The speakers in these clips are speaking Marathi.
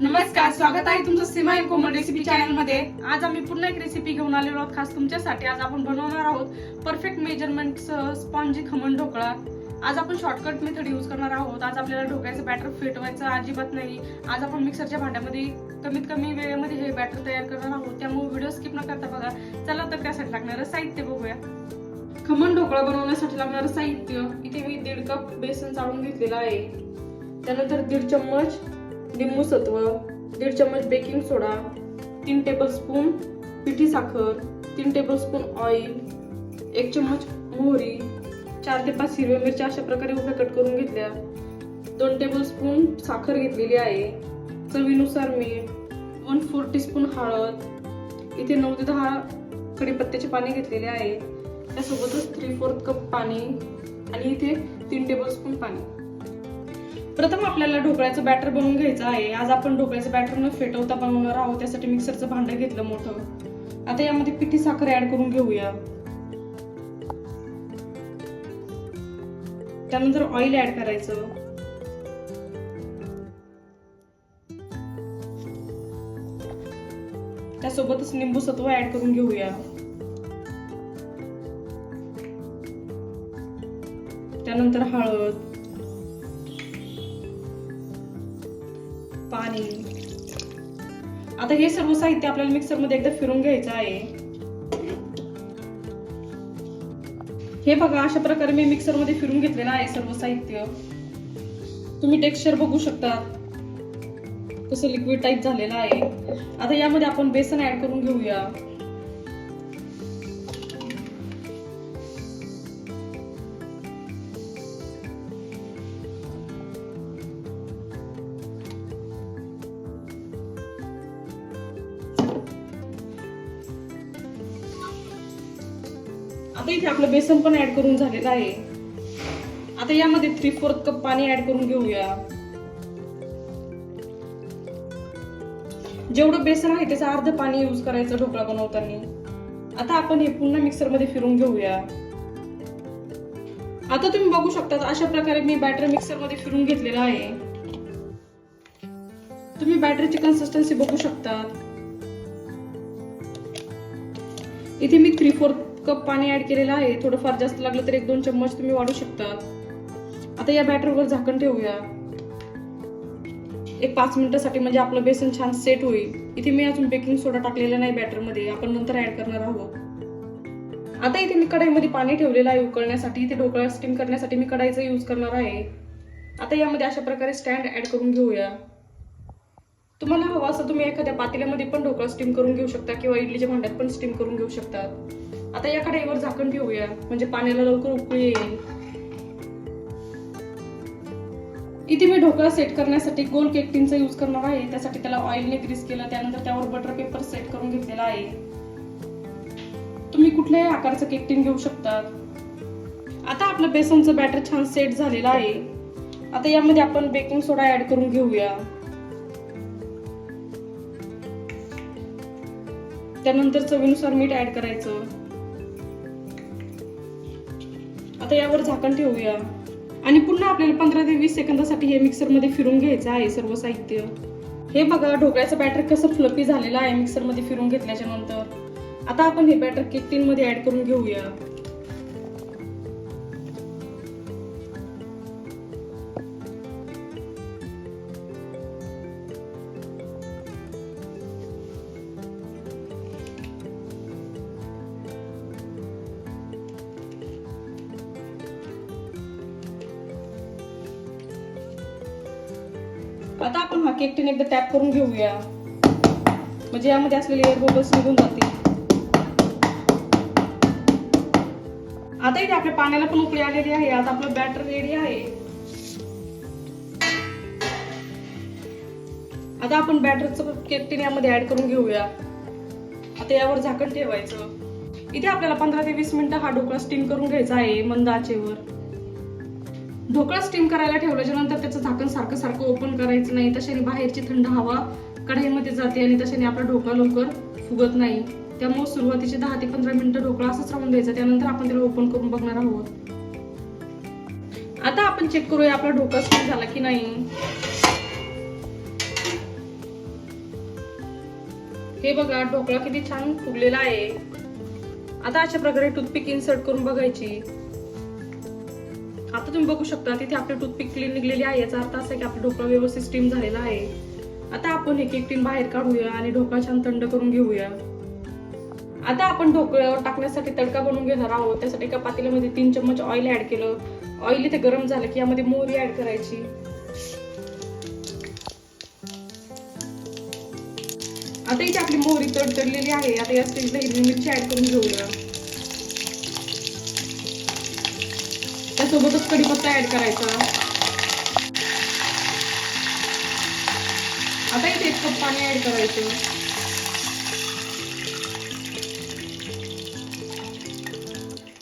नमस्कार स्वागत आहे तुमचं सीमा इन कोमल रेसिपी चॅनलमध्ये. आज आम्ही पुन्हा एक रेसिपी घेऊन आलेलो आहोत खास तुमच्यासाठी. आज आपण बनवणार आहोत perfect measurement spongy khaman dhokla. आज आपण शॉर्टकट मेथड यूज करणार आहोत. आज आपल्याला ढोकळ्याचं बॅटर फेटवायचं अजिबात नाही. आज आपण मिक्सरच्या भांड्यामध्ये कमीत कमी वेळेमध्ये हे बॅटर तयार करणार आहोत. त्यामुळे व्हिडिओ स्किप न करता बघा. चला तर त्यासाठी लागणारं साहित्य बघूया. खमण ढोकळा बनवण्यासाठी लागणारं साहित्य. इथे मी दीड कप बेसन चाळून घेतलेलं आहे. त्यानंतर दीड चम्मच लिंबू सत्व दीड चम्मच बेकिंग सोडा तीन टेबलस्पून पिठी साखर तीन टेबलस्पून ऑइल एक चम्मच मोहरी चार ते पाच हिरव्या मिरच्या अशा प्रकारे उभ्या कट करून घेतल्या. दोन टेबलस्पून साखर घेतलेली आहे. चवीनुसार मीठ वन फोर टीस्पून हळद इथे नऊ ते दहा कडीपत्त्याचे पाणी घेतलेले आहे. त्यासोबतच थ्री फोर्थ कप पाणी आणि इथे तीन टेबलस्पून पाणी. प्रथम आपल्याला ढोकळ्याचं बॅटर बनवून घ्यायचं आहे. आज आपण ढोकळ्याचं बॅटर न फेटवता बनवणार आहोत. त्यासाठी मिक्सरचं भांडं घेतलं मोठं. आता यामध्ये पिठी साखर ऍड करून घेऊया. त्यानंतर ऑइल ऍड करायचं. त्यासोबतच लिंबू सत्व ऍड करून घेऊया. त्यानंतर हळद. पाणी. आता हे सर्व साहित्य आपल्याला मिक्सरमध्ये एकदा फिरून घ्यायचं आहे. हे बघा अशा प्रकारे मी मिक्सरमध्ये फिरून घेतलेलं आहे सर्व साहित्य. तुम्ही टेक्स्चर बघू शकता. कसं लिक्विड टाईप झालेलं आहे. आता यामध्ये आपण बेसन ऍड करून घेऊया. आता इथे आपलं बेसन पण ऍड करून झालेलं आहे. आता यामध्ये थ्री फोर्थ कप पाणी ऍड करून घेऊया. जेवढं बेसन आहे त्याचं अर्ध पाणी यूज करायचं ढोकळा बनवताना. आता आपण हे पुन्हा मिक्सरमध्ये फिरून घेऊया. आता तुम्ही बघू शकता अशा प्रकारे मी बॅटर मिक्सरमध्ये फिरून घेतलेलं आहे. तुम्ही बॅटरीची कन्सिस्टन्सी बघू शकता इथे मी थ्री फोर्थ कप पाणी ऍड केलेलं आहे. थोडंफार जास्त लागलं तर एक दोन चम्मच तुम्ही वाढू शकतात. आता या बॅटरवर झाकण ठेवूया. एक पाच मिनिटासाठी म्हणजे आपलं बेसन छान सेट होईल. इथे मी अजून बेकिंग सोडा टाकलेला नाही बॅटरमध्ये आपण नंतर ऍड करणार आहोत. आता इथे मी कढाईमध्ये पाणी ठेवलेलं आहे उकळण्यासाठी. इथे ढोकळा स्टीम करण्यासाठी मी कढाईचा यूज करणार आहे. आता यामध्ये अशा प्रकारे स्टँड ऍड करून घेऊया. तुम्हाला हवं असं तुम्ही एखाद्या पातेल्यामध्ये पण ढोकळा स्टीम करून घेऊ शकता किंवा इडलीच्या भांड्यात पण स्टीम करून घेऊ शकतात आता या कढाईवर झाकण ठेवूया. म्हणजे पाण्याला लवकर उकळी येईल. इथे मी ढोकळा सेट करण्यासाठी गोल केक टिनचा यूज करणार आहे. त्यासाठी त्याला ऑइलने ग्रीस केलं. त्यानंतर त्यावर बटर पेपर सेट करून घेतलेला आहे. तुम्ही कुठल्याही आकारचं केक टिन घेऊ शकतात. आता आपलं बेसनचं बॅटर छान सेट झालेलं आहे. आता यामध्ये आपण बेकिंग सोडा ऍड करून घेऊया. त्यानंतर चवीनुसार मीठ ऍड करायचं. आता यावर झाकण ठेवूया. आणि पुन्हा आपल्याला पंधरा ते वीस सेकंदासाठी हे मिक्सरमध्ये फिरून घ्यायचं आहे सर्व साहित्य. हे बघा ढोकळ्याचं बॅटर कसं फ्लपी झालेलं आहे मिक्सरमध्ये फिरून घेतल्याच्या नंतर आता आपण हे बॅटर केक टीन ॲड करून घेऊया. आपण हा केक टीन एकदा टॅप करून घेऊया. म्हणजे यामध्ये असलेले एअर बबल्स निघून जातील. आता इथे आपल्या पाण्याला पण उकळी आलेली आहे. आता आपलं बॅटर रेडी आहे. आता आपण बॅटरचं केक टीन यामध्ये ऍड करून घेऊया. आता यावर झाकण ठेवायचं. इथे आपल्याला पंधरा ते वीस मिनिटं हा ढोकळा स्टीम करून घ्यायचा आहे मंद आचेवर. ढोकळा स्टीम करायला ठेवल्याच्यानंतर त्याचं झाकण सारखं सारखं ओपन करायचं नाही. तशाने बाहेरची थंड हवा कढईमध्ये जाते आणि तशाने आपला ढोकळा लवकर फुगत नाही. त्यामुळे सुरुवातीचे दहा ते पंधरा मिनिटं ढोकळा असंच राहून द्यायचा. त्यानंतर आपण त्याला ओपन करून बघणार आहोत. आता आपण चेक करूया आपला ढोकळा स्टीम झाला की नाही. हे बघा ढोकळा किती छान फुगलेला आहे. आता अशा प्रकारे टूथपिक इन्सर्ट करून बघायची. आता तुम्ही बघू शकता तिथे आपली टूथपिक क्लीन निघलेली आहे. याचा अर्थ असा की आपला ढोकळा व्यवस्थित स्टीम झालेला आहे. आता आपण एक एक टीन बाहेर काढूया आणि ढोकळा छान थंड करून घेऊया. आता आपण ढोकळ्यावर टाकण्यासाठी तडका बनवून घेणार आहोत. त्यासाठी एका पातेल्यामध्ये तीन चम्मच ऑइल ऍड केलं. ऑइल इथे गरम झालं की यामध्ये मोहरी ऍड करायची. आता इथे आपली मोहरी तडतडलेली आहे. आता या स्टेजला हिरवी मिरची ऍड करून घेऊया. त्यासोबतच कढीपत्ता ऍड करायचा. आता इथे एक कप पाणी ऍड करायचं.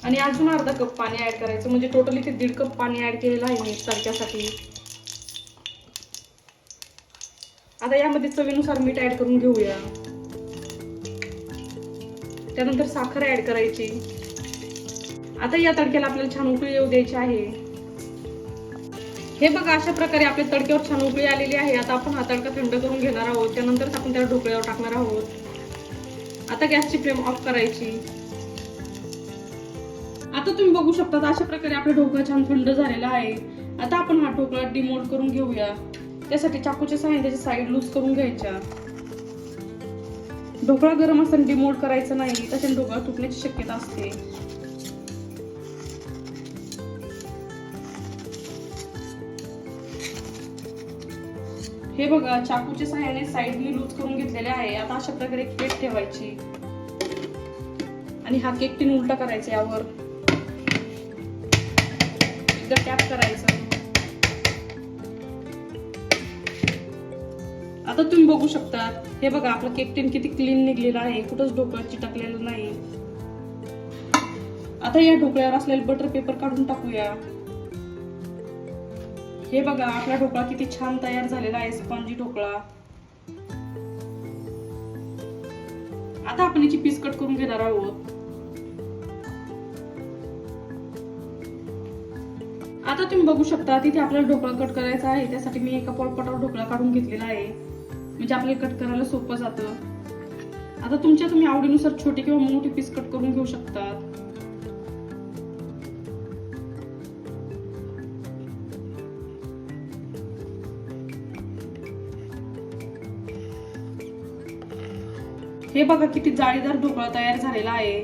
आणि अजून अर्धा कप पाणी ऍड करायचं. म्हणजे टोटल इथे दीड कप पाणी ऍड केलेलं आहे मी तडक्यासाठी आता यामध्ये चवीनुसार मीठ ऍड करून घेऊया. त्यानंतर साखर ऍड करायची. आता या तडक्याला आपल्याला छान उकळी येऊ द्यायची आहे. हे बघा अशा प्रकारे आपल्या तडक्यावर छान उकळी आलेली आहे. आता आपण हा तडका थंड करून घेणार आहोत. त्यानंतर आपण त्याला ढोकळ्यावर टाकणार आहोत. आता गॅसची फ्लेम ऑफ करायची. आता तुम्ही बघू शकता अशा प्रकारे आपला ढोकळा छान थंड झालेला आहे. आता आपण हा ढोकळा डिमोल्ड करून घेऊया. त्यासाठी चाकूच्या सहाय्याने त्याची साईड लूज करून घ्यायच्या. ढोकळा गरम असताना डिमोल्ड करायचं नाही त्याच्याने ढोकळा तुटण्याची शक्यता असते. हे बघा चाकूच्या सहाय्याने साईडने लूज करून घेतलेले आहे. आता अशा प्रकारे केक ठेवायची. आणि हा केक टिन उलटा करायचा यावर. एकदा टॅप करायचं. आता तुम्ही बघू शकता हे बघा आपलं केक टीन किती क्लीन निघलेलं आहे. कुठंच ढोकळा चिटकलेलं नाही. आता या ढोकळ्यावर असलेले बटर पेपर काढून टाकूया. हे बघा आपला ढोकळा किती छान तयार झालेला आहे स्पंजी ढोकळा. आता आपण याची पीस कट करून घेणार आहोत. आता तुम्ही बघू शकता तिथे आपल्याला ढोकळा कट करायचा आहे त्यासाठी मी एका पोळपटावर ढोकळा काढून घेतलेला आहे. म्हणजे आपल्याला कट करायला सोपं जातं. आता तुमच्या तुम्ही आवडीनुसार छोटी किंवा मोठी पीस कट करून घेऊ शकतात. हे बघा किती जाळीदार ढोकळा तयार झालेला आहे.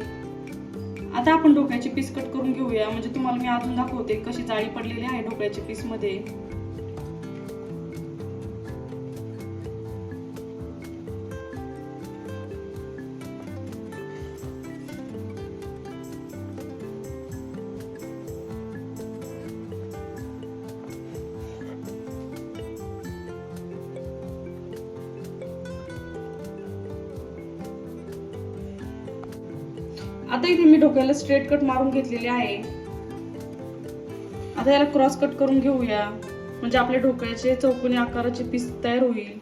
आता आपण ढोकळ्याचे पीस कट करून घेऊया. म्हणजे तुम्हाला मी अजून दाखवते कशी जाळी पडलेली आहे ढोकळ्याच्या पीस आता इथे मी डोक्याला स्ट्रेट कट मारून घेतलेले आहे. आता याला क्रॉस कट करून घेऊया. म्हणजे आपल्या ढोकळ्याचे चौकोनी आकाराचे पीस तयार होईल.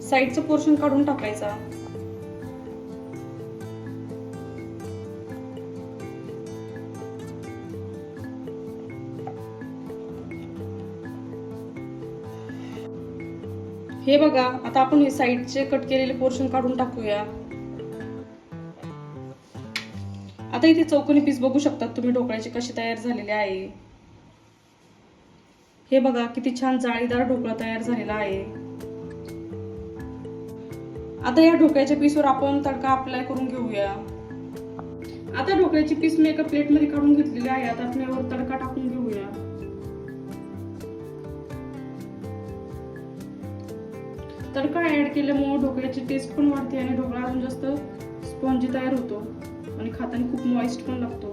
साईडचं पोर्शन काढून टाकायचा. हे बघा आता आपण हे साईडचे कट केलेले पोर्शन काढून टाकूया. आता इथे चौकोनी पीस बघू शकतात तुम्ही ढोकळ्याचे कसे तयार झालेले आहे. हे बघा किती छान जाळीदार ढोकळा तयार झालेला आहे. आता या ढोकळ्याच्या पीसवर आपण तडका अप्लाय करून घेऊया. आता ढोकळ्याची पीस मी एका प्लेटमध्ये काढून घेतलेली आहे आता आपण यावर तडका टाकून घेऊया. तडका ऍड केल्यामुळे ढोकळ्याची टेस्ट पण वाढते आणि ढोकळा अजून जास्त स्पॉन्जी तयार होतो. आणि खाताना खूप मॉइस्ट पण लागतो.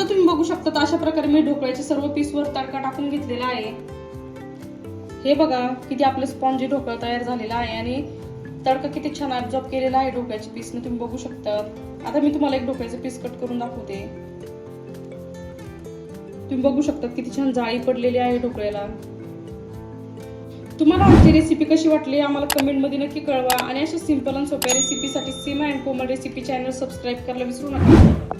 आता तुम्ही बघू शकता अशा प्रकारे मी ढोकळ्याच्या सर्व पीसवर तडका टाकून घेतलेला आहे. हे बघा किती आपलं स्पॉन्जी ढोकळा तयार झालेला आहे आणि तडका किती छान ऍब्झॉर्ब केलेला आहे ढोकळ्याच्या पीसने तुम्ही बघू शकता. आता मी तुम्हाला एक ढोकळ्याचं पीस कट करून दाखवते. तुम्ही बघू शकता किती छान जाळी पडलेली आहे ढोकळ्याला. तुम्हाला आमची रेसिपी कशी वाटली आम्हाला कमेंटमध्ये नक्की कळवा. आणि अशा सिंपल आणि सोप्या रेसिपीसाठी Seema and Komal recipe channel subscribe करायला विसरू नका.